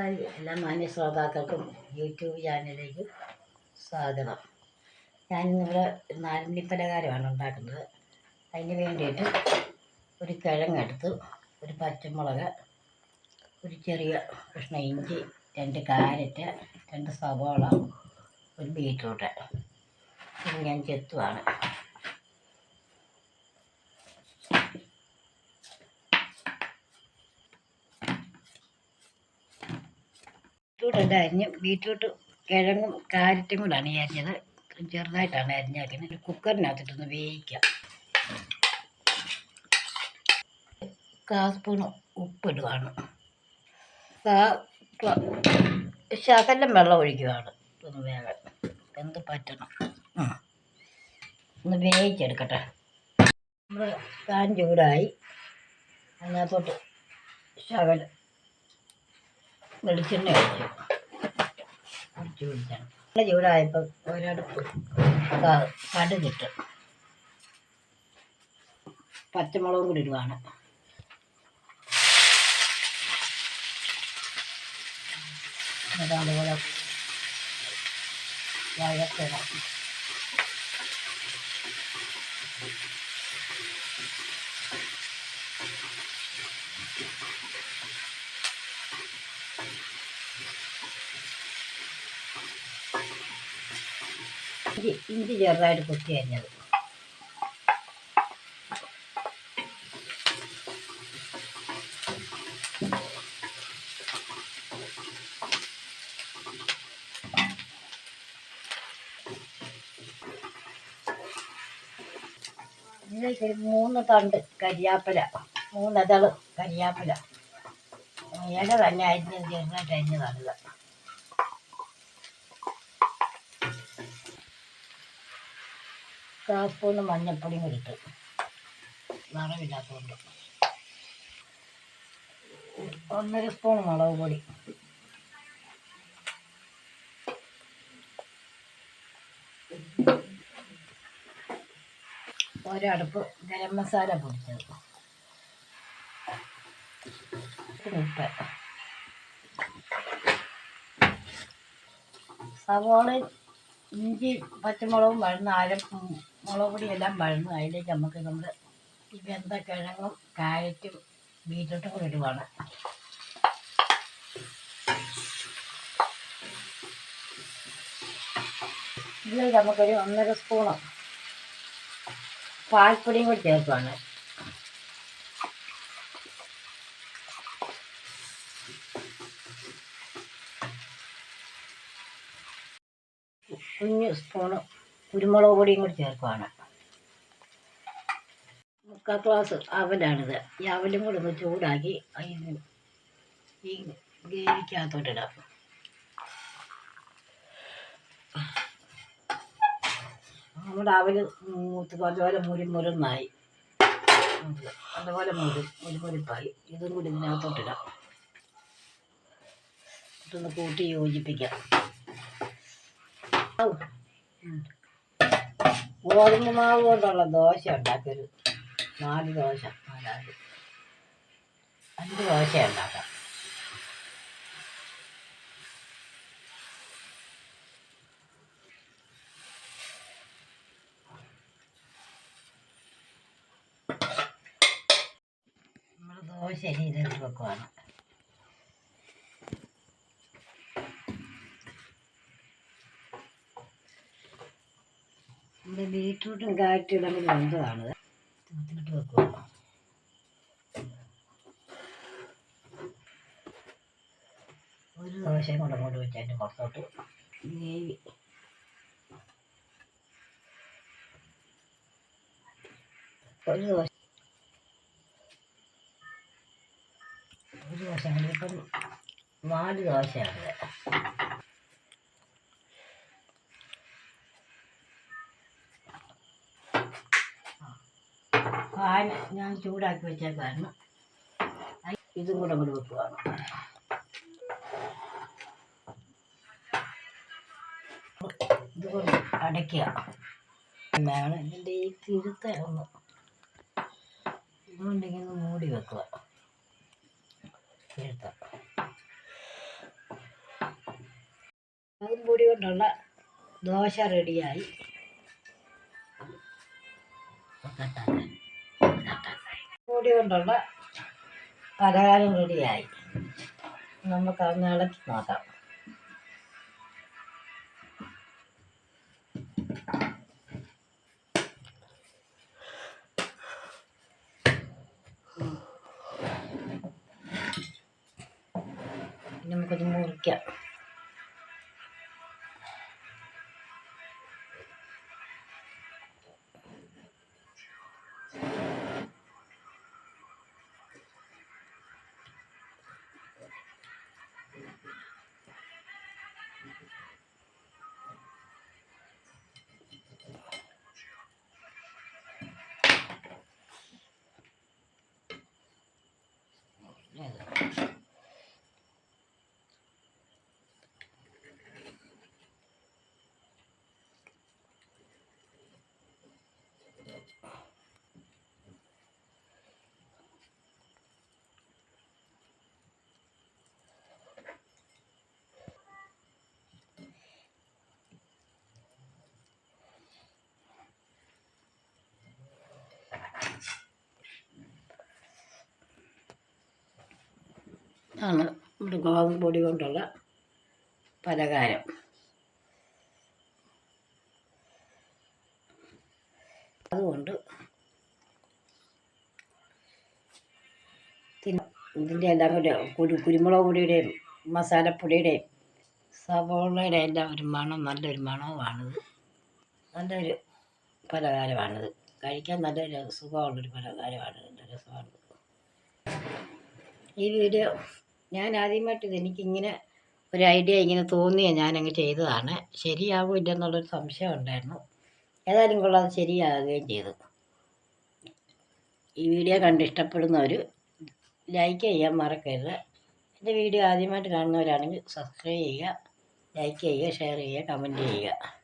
എല്ലാ മാന്യ ശ്രോതാക്കൾക്കും യൂട്യൂബ് ചാനലിലേക്ക് സ്വാഗതം. ഞാൻ ഇവിടെ നാരങ്ങി പലഹാരമാണ് ഉണ്ടാക്കുന്നത്. അതിന് വേണ്ടിയിട്ട് ഒരു കിഴങ്ങെടുത്ത് ഒരു പച്ചമുളക് ഒരു ചെറിയ കൃഷ്ണ ഇഞ്ചി രണ്ട് കാരറ്റ് രണ്ട് സവോള ഒരു ബീറ്റ്റൂട്ട്. ഇത് ഞാൻ ചെത്തുവാണ്. ബീറ്റ്റൂട്ട് ഉണ്ട് അരിഞ്ഞ് ബീറ്റ്റൂട്ട് കിഴങ്ങും കാരറ്റും കൂടാണ് ഈ അരിഞ്ഞത്. ചെറുതായിട്ടാണ് അരിഞ്ഞേക്കുന്നത് കുക്കറിനകത്തിട്ടൊന്ന് വേവിക്കാം. കാ സ്പൂൺ ഉപ്പിടുവാണ്. കാ ശകലം വെള്ളം ഒഴിക്കുവാണ്. ഒന്ന് വേഗം എന്ത് പറ്റണം. ഒന്ന് വേവിച്ചെടുക്കട്ടെ. നമ്മൾ പാൻ ചൂടായി. അതിനകത്തോട്ട് ശകലം വെളിച്ചെണ്ണ ഒഴിച്ച്. വെളിച്ചെണ്ണ. നല്ല ചൂടായപ്പോൾ ഒരടുപ്പ് പച്ചമുളകും കൂടി ഇടുവാണ് അതുപോലെ വഴക്കിടാം ഇഞ്ചി ഇഞ്ചി ചെറുതായിട്ട് കുത്തി അരിഞ്ഞത് മൂന്ന് തണ്ട് കരിയാപ്പില മൂന്നതൾ കരിയാപ്പില. ഇല തന്നെ അരിഞ്ഞ് ചെറുതായിട്ട് അരിഞ്ഞതാണിത് കാൽ സ്പൂണ് മഞ്ഞൾപ്പൊടിയും ഇട്ട് നിറമില്ലാത്തതുകൊണ്ട് ഒന്നര സ്പൂൺ മുളക് പൊടി. ഒരടുപ്പ് ഗരം മസാല പൊടിച്ചത്. ഉപ്പ്. സവോള ഇഞ്ചി പച്ചമുളകും വഴന്ന് അര മുളക് പൊടിയെല്ലാം വഴന്ന് അതിലേക്ക് നമുക്ക് നമ്മൾ വെന്ത കിഴങ്ങും കാരറ്റും ബീറ്റ്റൂട്ടും കൂടി ഇടുവാണ്. ഇതിലേക്ക് നമുക്കൊരു ഒന്നര സ്പൂണോ പാൽപ്പൊടിയും കൂടി ചേർക്കുവാണ്. കുഞ്ഞ് സ്പൂണ് കുരുമുളക് പൊടിയും കൂടി ചേർക്കുവാണ്. മുക്കാൽ ഗ്ലാസ് അവലാണിത്. ഈ അവലും കൂടി ഒന്ന് ചൂടാക്കി ഈ ഗ്രേവിക്കകത്തോട്ടിടാം നമ്മുടെ അവൽ മൂത്ത് അതുപോലെ മുരി മുരുന്നായി. അതുപോലെ മുരി മുരിമുരിപ്പായി ഇതും കൂടി ഇതിനകത്തോട്ടിടാം ഇതൊന്ന് കൂട്ടി യോജിപ്പിക്കാം. ഔ. ഗോതമ്പ് മാവ് കൊണ്ടുള്ള ദോശ ഉണ്ടാക്കരുത് നാല് ദോശ നാലാൽ അഞ്ച് ദോശ ഉണ്ടാക്കാം നമ്മൾ ദോശ രീതിയിൽ വെക്കുവാണ്. ബീട്രൂട്ടും കാരറ്റും തമ്മിൽ ബന്ധമാണ്. തീർത്തിട്ട് വെക്കുക. ഒരു ദോശയും കൂടെ അങ്ങോട്ട് വെച്ച് അതിന്റെ പുറത്തോട്ട് ഗ്രേവി ഒരു ദോശ ഒരു ദോശ ഇപ്പം നാല് ദോശയാണ് പാൻ ഞാൻ ചൂടാക്കി വെച്ചേക്കായിരുന്നു ഇതും കൂടെ അങ്ങോട്ട് വെക്കുവാണ് ഇതുകൊണ്ട് അടയ്ക്കുക. വേണം ഇതിന്റെ ഈ തിരുത്ത ഒന്ന്. ഇതുകൊണ്ടിങ്ങനെ മൂടി വെക്കുക തിരുത്ത. അതും പൊടി കൊണ്ടുള്ള ദോശ റെഡിയായി പൊടി കൊണ്ടുള്ള പലഹാരം റെഡിയായി. നമുക്ക് അതൊന്ന് നോക്കാം. ഇനി നമുക്കൊന്ന് മുറിക്കാം. ആണ്. നമ്മുടെ ഗോതമ്പ് പൊടി കൊണ്ടുള്ള പലഹാരം. അതുകൊണ്ട് ഇതിന്റെ എല്ലാം കൂടെ കുരു കുരുമുളക് പൊടിയുടെയും മസാലപ്പൊടിയുടെയും സവോളയുടെ എല്ലാം ഒരു മണം നല്ലൊരു മണവുമാണിത്. നല്ലൊരു പലഹാരമാണിത്. കഴിക്കാൻ നല്ലൊരു സുഖമുള്ളൊരു പലഹാരമാണ് നല്ല രസമാണ്. ഈ വീഡിയോ ഞാൻ ആദ്യമായിട്ട് എനിക്കിങ്ങനെ ഒരു ഐഡിയ ഇങ്ങനെ തോന്നിയ ഞാനങ്ങ് ചെയ്തതാണ്. ശരിയാവും ഇല്ലെന്നുള്ളൊരു സംശയം ഉണ്ടായിരുന്നു. ഏതായാലും കൊള്ളാം അത് ശരിയാകുകയും ചെയ്തു. ഈ വീഡിയോ കണ്ട് ഇഷ്ടപ്പെടുന്നവർ ലൈക്ക് ചെയ്യാൻ മറക്കരുത്. എന്റെ വീഡിയോ ആദ്യമായിട്ട് കാണുന്നവരാണെങ്കിൽ സബ്സ്ക്രൈബ് ചെയ്യുക ലൈക്ക് ചെയ്യുക ഷെയർ ചെയ്യുക കമന്റ് ചെയ്യുക.